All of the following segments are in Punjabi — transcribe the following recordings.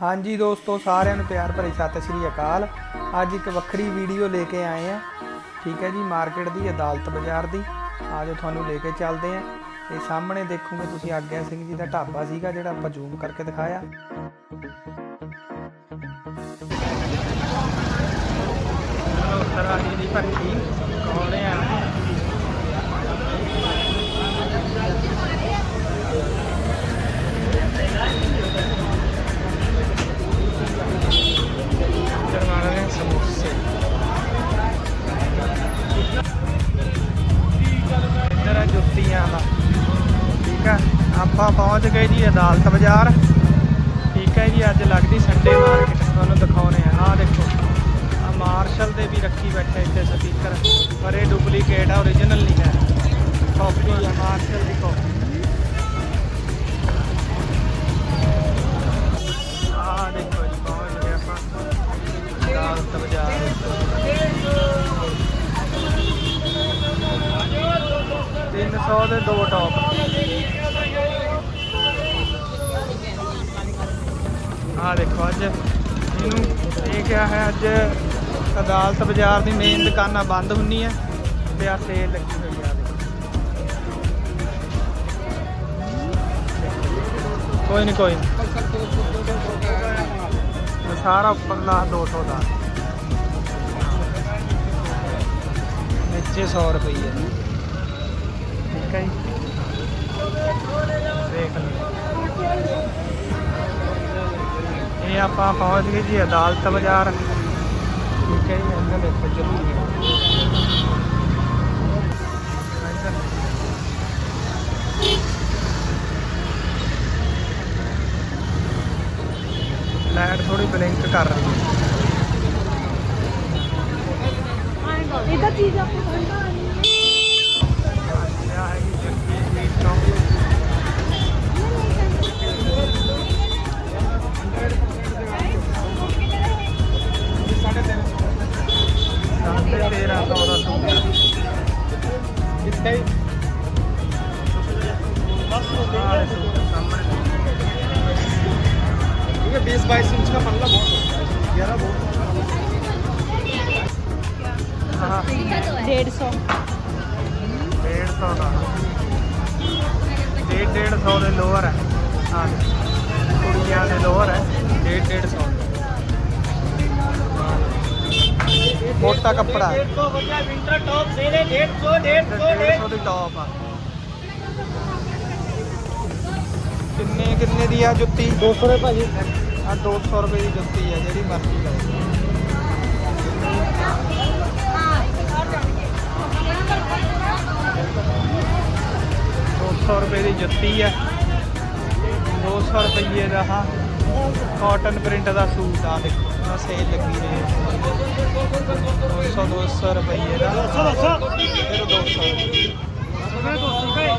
ਹਾਂਜੀ ਦੋਸਤੋ, ਸਾਰਿਆਂ ਨੂੰ ਪਿਆਰ ਭਰੀ ਸਤਿ ਸ਼੍ਰੀ ਅਕਾਲ। ਅੱਜ ਇੱਕ ਵੱਖਰੀ ਵੀਡੀਓ ਲੈ ਕੇ ਆਏ ਆ ਠੀਕ ਹੈ ਜੀ, ਮਾਰਕੀਟ ਦੀ, ਅਦਾਲਤ ਬਾਜ਼ਾਰ ਦੀ। ਆਜੋ ਤੁਹਾਨੂੰ ਲੈ ਕੇ ਚੱਲਦੇ ਆ ਇਹ ਸਾਹਮਣੇ ਦੇਖੋਗੇ ਤੁਸੀਂ ਆਗਿਆ ਸਿੰਘ ਜੀ ਦਾ ਢਾਬਾ ਸੀਗਾ, ਜਿਹੜਾ ਆਪਾਂ ਜ਼ੂਮ ਕਰਕੇ ਦਿਖਾਇਆ। ਉੱਤਰਾਣੀ ਦੀ ਭਰਤੀ ਕੌਣ ਆ। ਮਾਰਸ਼ਲ ਦੇ ਵੀ ਰੱਖੀ ਬੈਠੇ ਇੱਥੇ ਸਪੀਕਰ ਪਰ ਇਹ ਡੁਪਲੀਕੇਟ ਆ origignal ਨਹੀਂ ਹੈ। ਕਾਪੀ ਆ ਮਾਰਸ਼ਲ ਦੀ ਕਾਪੀ ਆ ਦੇਖੋ ਜੀ ਪਹੁੰਚ ਗਏ ਆਪਾਂ। ਅਦਾਲਤ ਬਾਜ਼ਾਰ 300 ਦੇ ਦੋ ਟੌਪ ਆ ਦੇਖੋ ਅੱਜ ਇਹਨੂੰ ਇਹ ਕਿਹਾ ਹੈ, ਅੱਜ ਅਦਾਲਤ ਬਾਜ਼ਾਰ ਦੀ ਮੇਨ ਦੁਕਾਨਾਂ ਬੰਦ ਹੁੰਨੀ ਹੈ ਤੇ ਆ ਸੇਲ ਲੱਗੀ ਹੋਈ ਆ। ਕੋਈ ਨਹੀਂ ਕੋਈ ਨੀ। ਇਹ ਸਾਰਾ ਉੱਪਰਲਾ 200 ਦਾ ਨੀਚੇ 100 ਰੁਪਏ ਠੀਕ ਹੈ ਜੀ। ਦੇਖ ਲਓ। ਇਹ ਆਪਾਂ ਪਹੁੰਚ ਗਏ ਜੀ ਅਦਾਲਤ ਬਾਜ਼ਾਰ। Okej, możemy podzielimy. ਲਾਈਟ ਥੋੜੀ ਬਲਿੰਕ ਕਰ ਰਹੀ ਹੈ ਇਹਦਾ ਚੀਜ਼ ਆਪਣੀ kayo. बीस बाईस इंच का पल्ला बहुत ग्यारह बहुत डेढ़ सौ डेढ़ सौ का डेढ़ डेढ़ सौ लोअर है। हाँ। कुड़िया लोअर है। डेढ़ डेढ़ सौ। मोटा कपड़ा। टॉप किन्ने किन्ने है जुत्ती? 200 रुपए भाजी दो सौ रुपए की जुत्ती है जी मर्ज़ी ले दो सौ रुपये की जुत्ती है। दो सौ रुपये का हाँ। ਕਾਟਨ ਪ੍ਰਿੰਟ ਦਾ ਸੂਟ ਆ ਦੇਖੋ ਨਾ ਸੇਲ ਲੱਗੀ ਰਹੀ ਹੈ 200 ਰੁਪਏ ਦਾ ਫਿਰ 200 ਰੁਪਏ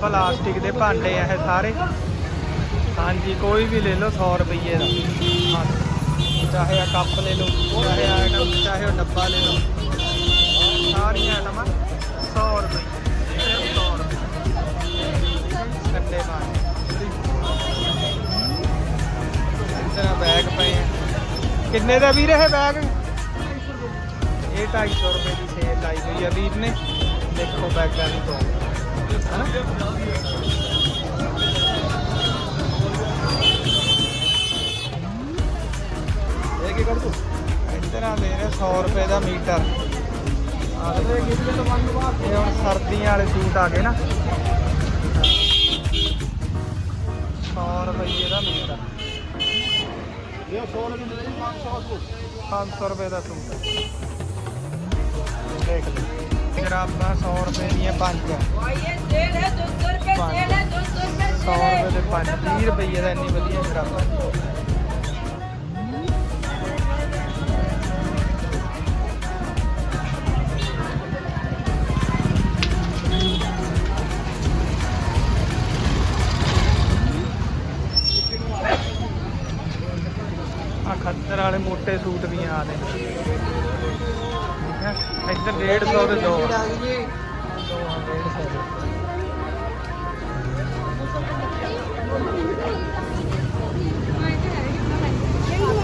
ਪਲਾਸਟਿਕ ਦੇ ਭਾਂਡੇ ਆ ਇਹ ਸਾਰੇ। ਹਾਂਜੀ, ਕੋਈ ਵੀ ਲੈ ਲਓ 100 ਰੁਪਏ ਦਾ। ਚਾਹੇ ਆ ਕੱਪ ਲੈ ਲਓ, ਚਾਹੇ ਆ ਚਾਹੇ ਉਹ ਡੱਬਾ ਲੈ ਲਓ। ਸਾਰੀਆਂ ਆਈਟਮਾਂ 100 ਰੁਪਏ ਬੈਗ ਪਏ ਕਿੰਨੇ ਦਾ ਵੀਰ ਇਹ ਬੈਗ ਇਹ 250 ਰੁਪਏ ਦੀ ਸੇਲ ਲਾਈ ਹੋਈ ਆ, ਵੀਰ ਨੇ। ਦੇਖੋ ਬੈਗਾਂ ਦੀ ਤੋਂ। ਇੱਧਰ ਆ ਦੇ ਰਹੇ 100 ਰੁਪਏ ਦਾ ਮੀਟਰ। ਆਲੇ ਕਿੱਥੇ ਤੋਂ ਬੰਦ ਬਾਹਰ ਹੁਣ ਸਰਦੀਆਂ ਵਾਲੇ ਸੂਟ ਆ ਗਏ ਨਾ। 100 ਰੁਪਏ ਦਾ ਮੀਟਰ। ਇਹ 100 ਰੁਪਏ ਦਾ 500 ਸੂਟ 500 ਰੁਪਏ ਦਾ ਸੂਟ। ਦੇਖ ਲਓ। ਜਰਾਬਾਂ 100 ਰੁਪਏ ਦੀਆਂ ਪੰਜ ਸੌ ਰੁਪਏ ਦੇ ਪੰਜ 30 ਰੁਪਏ ਦਾ ਇੰਨੀ ਵਧੀਆ ਜਰਾਬਾਂ ਵਾਲੇ ਮੋਟੇ ਸੂਟ ਵੀ ਆ ਨੇ। ਇੱਧਰ 150 ਦੇ ਦੋ ਆ। ਦੋ ਆ। 150 ਦੇ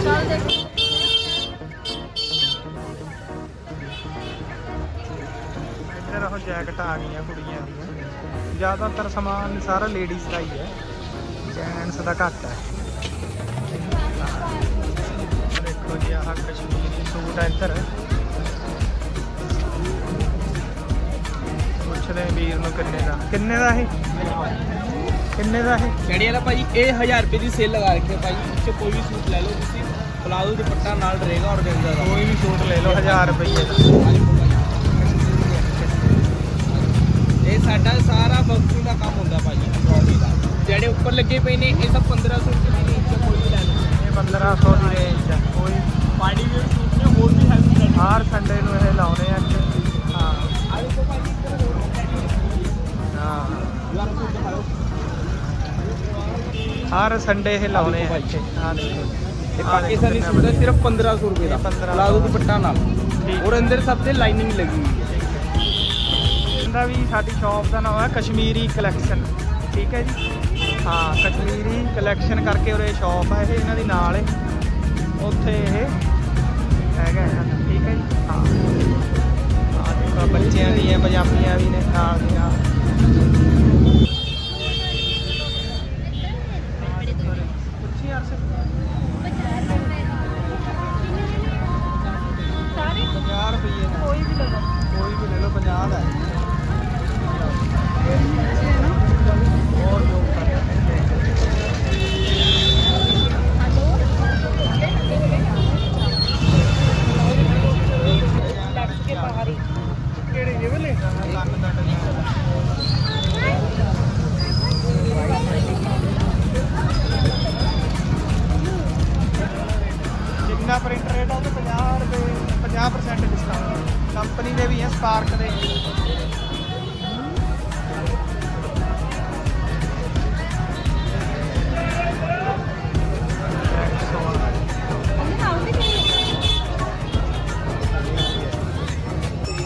ਚੱਲ ਦੇਖ ਇੱਧਰ ਉਹ ਜੈਕਟ ਆ ਗਈਆਂ ਕੁੜੀਆਂ ਦੀਆਂ। ਜ਼ਿਆਦਾਤਰ ਸਮਾਨ ਸਾਰਾ ਲੇਡੀਜ਼ ਦਾ ਹੀ ਹੈ। ਜੈਂਟਸ ਦਾ ਘੱਟ ਹੈ। ਦੇਖੋ ਜੀ, ਆਹ ਕਸ਼ਮੀਰੀ ਸੂਟ ਹੈ ਇੱਧਰ। ਪੁੱਛਦੇ ਹਾਂ ਵੀਰ ਨੂੰ ਕਿੰਨੇ ਦਾ। ਕਿੰਨੇ ਦਾ ਇਹ? ਕਿੰਨੇ ਦਾ ਇਹ? ਛੜੀ ਵਾਲਾ ਭਾਜੀ ਇਹ 1000 ਰੁਪਏ ਦੀ ਸੇਲ ਲਗਾ ਰੱਖੀ ਹੈ ਇਸ 'ਚ ਕੋਈ ਵੀ ਸੂਟ ਲੈ ਲਓ ਤੁਸੀਂ। ਪਲਾਜ਼ੋ ਦੁਪੱਟਾ ਨਾਲ ਰਹੇਗਾ ਔਰ ਗੰਜਾ ਦਾ। ਕੋਈ ਵੀ ਸੂਟ ਲੈ ਲਓ 1000 ਰੁਪਏ ਦਾ। ਇਹ ਸਾਡਾ ਸਾਰਾ ਬਕਸੀ ਦਾ ਕੰਮ ਹੁੰਦਾ ਭਾਜੀ ਬ੍ਰੌਡੀ ਦਾ। ਜਿਹੜੇ ਉੱਪਰ ਲੱਗੇ ਪਏ ਨੇ ਇਹ ਸਭ 1500 ਰੁਪਏ ਦੀ ਰੇਂਜ ਕੋਈ ਵੀ ਲੈ ਲਓ। ਇਹ 1500 ਦੀ ਰੇਂਜ ਕੋਈ ਪਾਰਟੀ ਵੇਅਰ ਸੂਟ ਨੇ ਹੋਰ ਵੀ ਹਰ ਸੰਡੇ ਨੂੰ ਹਰ ਸੰਡੇ ਇਹ ਲਾਉਣੇ ਆ। ਹਾਂ ਦੇਖੋ ਇਹ ਆਹ ਪਾਕਿਸਤਾਨੀ ਸੂਟ ਹੈ ਸਿਰਫ 1500 ਰੁਪਏ ਦਾ। ਇਹ 1500 ਪਲਾਜ਼ੋ ਦੁਪੱਟਾ ਨਾਲ। ਠੀਕ। ਔਰ ਅੰਦਰ ਸਭ ਤੇ ਲਾਈਨਿੰਗ ਲੱਗੀ ਹੋਈ ਹੈ। ਇਹਦਾ ਵੀ ਸਾਡੀ ਸ਼ਾਪ ਦਾ ਨਾਮ ਹੈ ਕਸ਼ਮੀਰੀ ਕਲੈਕਸ਼ਨ ਠੀਕ ਹੈ ਜੀ? ਹਾਂ ਕਸ਼ਮੀਰੀ ਕਲੈਕਸ਼ਨ ਕਰਕੇ ਉਰੇ ਸ਼ਾਪ ਹੈ ਇਹ ਇਹਨਾਂ ਦੀ ਨਾਲ ਹੈ ਉੱਥੇ ਇਹ ਹੈਗਾ ਦਾ, ਠੀਕ ਹੈ ਜੀ? ਹਾਂ। ਆ ਦੇਖੋ ਬੱਚਿਆਂ ਦੀਆਂ ਪਜਾਮੀਆਂ ਵੀ ਨੇ ਨਾਲ ਦੀ 50 ਰੁਪਏ ਕੋਈ ਵੀ ਲਗਾ ਕੋਈ ਵੀ ਲੈ ਲਓ 50 ਦਾ ਹੈ। ਜਿੰਨਾ ਪ੍ਰਿੰਟ ਰੇਟ ਆ ਉਹ 50 ਰੁਪਏ 50% ਡਿਸਕਾਊਂਟ ਕੰਪਨੀ ਦੇ ਵੀ ਹੈ ਸਪਾਰਕ ਦੇ।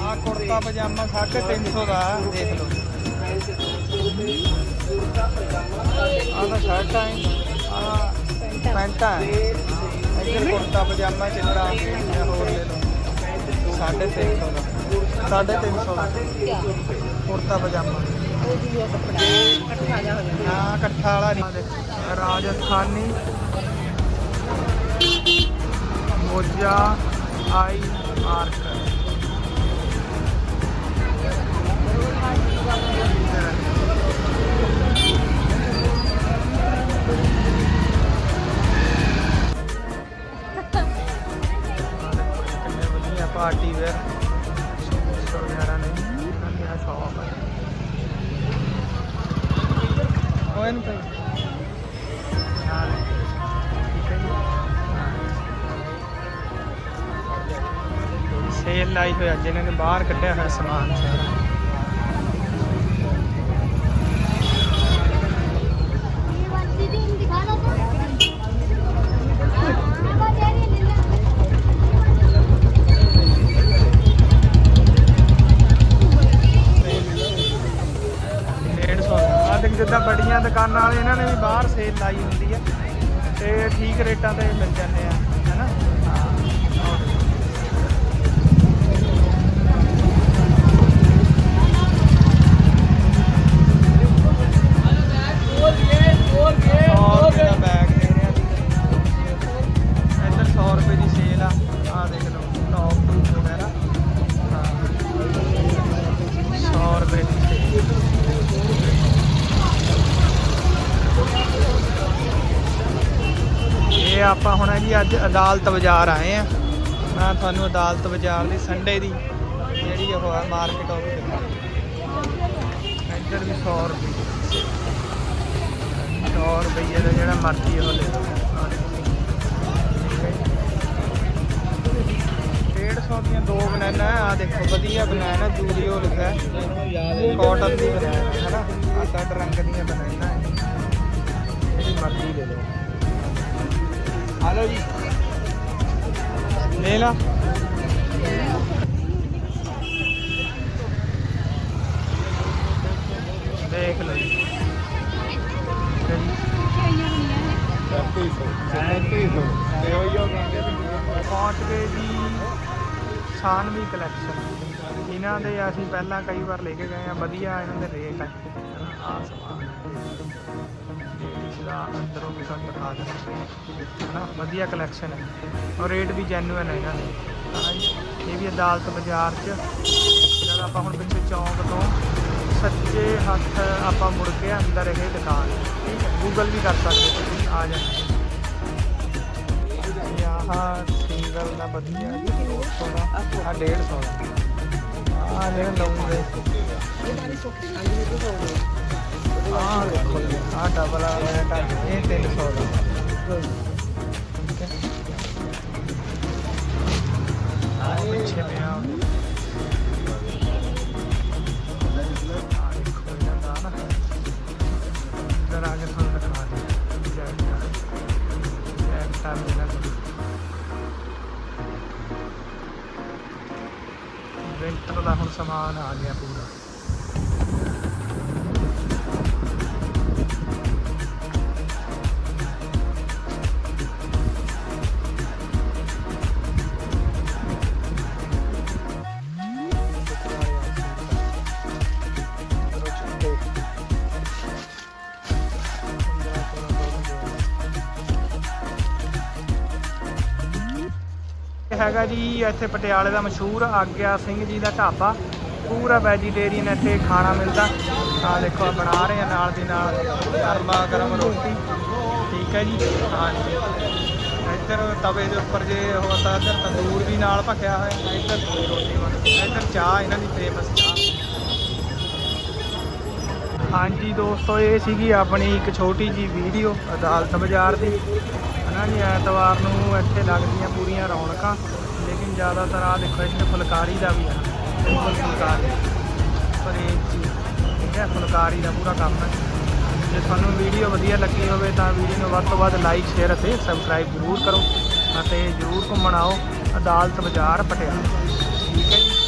ਆ ਕੁੜਤਾ ਪਜਾਮਾ 350 ਦਾ, ਦੇਖ ਲਓ। ਆ ਤਾਂ ਸ਼ਰਟਾਂ ਹੈ ਆ ਪੈਂਟਾਂ ਹੈ। ਇੱਧਰ ਕੁੜਤਾ ਪਜਾਮਾ ਚਿੱਟਾ ਇਹ ਹੋਰ ਲੈ ਲਓ। 350 ਦਾ 350 ਦਾ। ਕੁੜਤਾ ਪਜਾਮਾ ਉਹ ਦੂਆ ਕੱਪੜਾ ਇਕੱਠਾ ਜਾ ਹੋ ਇਕੱਠਾ ਵਾਲਾ ਨਹੀਂ। ਰਾਜਸਥਾਨੀ। ਮੋਜਾ ਆਈ ਆਰਕ। ਸੇਲ ਲਾਈ ਹੋਈ ਅੱਜ ਇਹਨਾਂ ਨੇ ਬਾਹਰ ਕੱਢਿਆ ਹੋਇਆ ਸਮਾਨ ਸਾਰਾ। ਜਿੱਦਾਂ ਬੜੀਆਂ ਦੁਕਾਨਾਂ ਵਾਲੇ, ਇਹਨਾਂ ਨੇ ਵੀ ਬਾਹਰ ਸੇਲ ਲਾਈ ਹੁੰਦੀ ਹੈ ਤੇ ਠੀਕ ਰੇਟਾਂ ਤੇ ਮਿਲ ਜਾਂਦੇ ਆ। ਆਪਾਂ ਹੁਣ ਜੀ ਅੱਜ ਅਦਾਲਤ ਬਾਜ਼ਾਰ ਆਏ ਆ। ਮੈਂ ਤੁਹਾਨੂੰ ਅਦਾਲਤ ਬਾਜ਼ਾਰ ਦੀ ਸੰਡੇ ਦੀ ਜਿਹੜੀ ਉਹ ਹੈ ਮਾਰਕੀਟ ਉਹ ਵੀ ਦਿਖਾ ਇੱਧਰ ਵੀ 100 ਰੁਪਏ। 100 ਰੁਪਏ ਦਾ ਜਿਹੜਾ ਮਰਜ਼ੀ ਉਹ ਲੈ ਲਓ। ਆਹ 150 ਦੀਆਂ ਦੋ ਬਨਾਨਾ, ਆ ਦੇਖੋ ਵਧੀਆ ਬਨਾਨਾ ਜੂਡੀਓ ਲਿਖਿਆ। ਹੈ ਕਾਟਨ ਦੀ ਬਨਾਨਾ ਹੈ ਨਾ ਆਹ ਅੱਡ ਰੰਗ ਦੀਆਂ ਬਨਾਨਾ। ਹੈ ਜਿਹੜੀ ਮਰਜ਼ੀ ਲੈ ਲਓ। ਆ ਜੀ। ਲੈ ਲਾ। ਦੇਖ ਲਓ ਜੀ। ਠੀਕ ਹੈ ਪਹੁੰਚ ਗਏ ਜੀ ਸਾਨਵੀ ਕਲੈਕਸ਼ਨ ਇਹਨਾਂ ਦੇ ਅਸੀਂ ਪਹਿਲਾਂ ਕਈ ਵਾਰ ਲੈ ਕੇ ਗਏ ਆ। ਵਧੀਆ ਇਹਨਾਂ ਦੇ ਰੇਟ ਹੈ ਆ। ਸਮਾਨ ਲੇਡੀਜ਼ ਅੰਦਰੋਂ ਵੀ ਤੁਹਾਨੂੰ ਦਿਖਾ ਦਿੰਦੇ ਹਨਾ? ਵਧੀਆ ਕਲੈਕਸ਼ਨ ਹੈ। ਔਰ ਰੇਟ ਵੀ ਜੈਨੂਇਨ ਹੈ ਇਹਨਾਂ ਦੇ। ਹਨਾ ਜੀ। ਇਹ ਵੀ ਅਦਾਲਤ ਬਾਜ਼ਾਰ 'ਚ। ਇਹਨਾਂ ਆਪਾਂ ਹੁਣ ਪਿੱਛੇ ਚੌਂਕ ਤੋਂ ਸੱਜੇ ਹੱਥ ਆਪਾਂ ਮੁੜ ਕੇ ਅੰਦਰ ਇਹ ਦੁਕਾਨ ਠੀਕ ਹੈ? ਗੂਗਲ ਵੀ ਕਰ ਸਕਦੇ ਤੁਸੀਂ। ਆ ਜਾਣਾ। ਆਹ ਸਿੰਗਲ ਦਾ ਵਧੀਆ ਜੀ ਥੋੜਾ ਆ 150 ਦਾ। ਆ ਜਿਹੜਾ ਲਉਂਗੇ ਆ ਦੇਖੋ ਜੀ ਆ ਡਬਲ ਆ ਰੇਟ ਆ ਇਹ 300 ਦਾ ਠੀਕ ਹੈ ਆ ਪਿੱਛੇ ਪਿਆ ਆ ਆ ਕੇ ਤੁਹਾਨੂੰ ਦਿਖਾ ਦਿੰਦਾ ਜੈਕਟ ਜੈਕਟਾਂ ਵੀ ਇਹਨਾਂ ਕੋਲ ਵਿੰਟਰ ਦਾ ਹੁਣ ਸਮਾਨ ਆ ਗਿਆ ਪੂਰਾ। ਹੈਗਾ ਜੀ, ਇੱਥੇ ਪਟਿਆਲੇ ਦਾ ਮਸ਼ਹੂਰ ਆਗਿਆ ਸਿੰਘ ਜੀ ਦਾ ਢਾਬਾ। ਪੂਰਾ ਵੈਜੀਟੇਰੀਅਨ ਇੱਥੇ ਖਾਣਾ ਮਿਲਦਾ। ਆ ਦੇਖੋ, ਆਹ ਬਣਾ ਰਹੇ ਆ ਨਾਲ ਦੀ ਨਾਲ ਗਰਮਾ ਗਰਮ ਰੋਟੀ। ਠੀਕ ਹੈ ਜੀ? ਹਾਂਜੀ। ਇੱਧਰ ਤਵੇ ਦੇ ਉੱਪਰ ਜੇ ਉਹ ਤਾਂ ਇੱਧਰ ਤੰਦੂਰ ਵੀ ਨਾਲ ਭਖਿਆ ਹੋਇਆ, ਇੱਧਰ ਰੋਟੀ ਬਣਦੀ ਇੱਧਰ ਚਾਹ, ਇਹਨਾਂ ਦੀ ਫੇਮਸ ਚਾਹ। ਹਾਂਜੀ ਦੋਸਤੋ, ਇਹ ਸੀਗੀ ਆਪਣੀ ਇੱਕ ਛੋਟੀ ਜੀ ਵੀਡੀਓ ਅਦਾਲਤ ਬਾਜ਼ਾਰ ਦੀ। ਹਨਾ ਜੀ ਐਤਵਾਰ ਨੂੰ ਇੱਥੇ ਲੱਗਦੀਆਂ ਪੂਰੀਆਂ ਰੌਣਕਾਂ, ਲੇਕਿਨ ਜ਼ਿਆਦਾਤਰ ਆ ਦੇਖੋ ਇੱਥੇ ਫੁਲਕਾਰੀ ਦਾ ਵੀ ਆ। ਸਿੰਪਲ ਫੁਲਕਾਰੀ। ਪਰ ਇਹ ਠੀਕ ਹੈ, ਫੁਲਕਾਰੀ ਦਾ ਪੂਰਾ ਕੰਮ ਹੈ। ਜੇ ਤੁਹਾਨੂੰ ਵੀਡੀਓ ਵਧੀਆ ਲੱਗੀ ਹੋਵੇ ਤਾਂ ਵੀਡੀਓ ਨੂੰ ਵੱਧ ਤੋਂ ਵੱਧ ਲਾਈਕ ਸ਼ੇਅਰ ਅਤੇ ਸਬਸਕ੍ਰਾਈਬ ਜ਼ਰੂਰ ਕਰੋ ਅਤੇ ਜ਼ਰੂਰ ਘੁੰਮਣ ਆਓ ਅਦਾਲਤ ਬਾਜ਼ਾਰ ਪਟਿਆਲਾ। ਠੀਕ ਹੈ ਜੀ।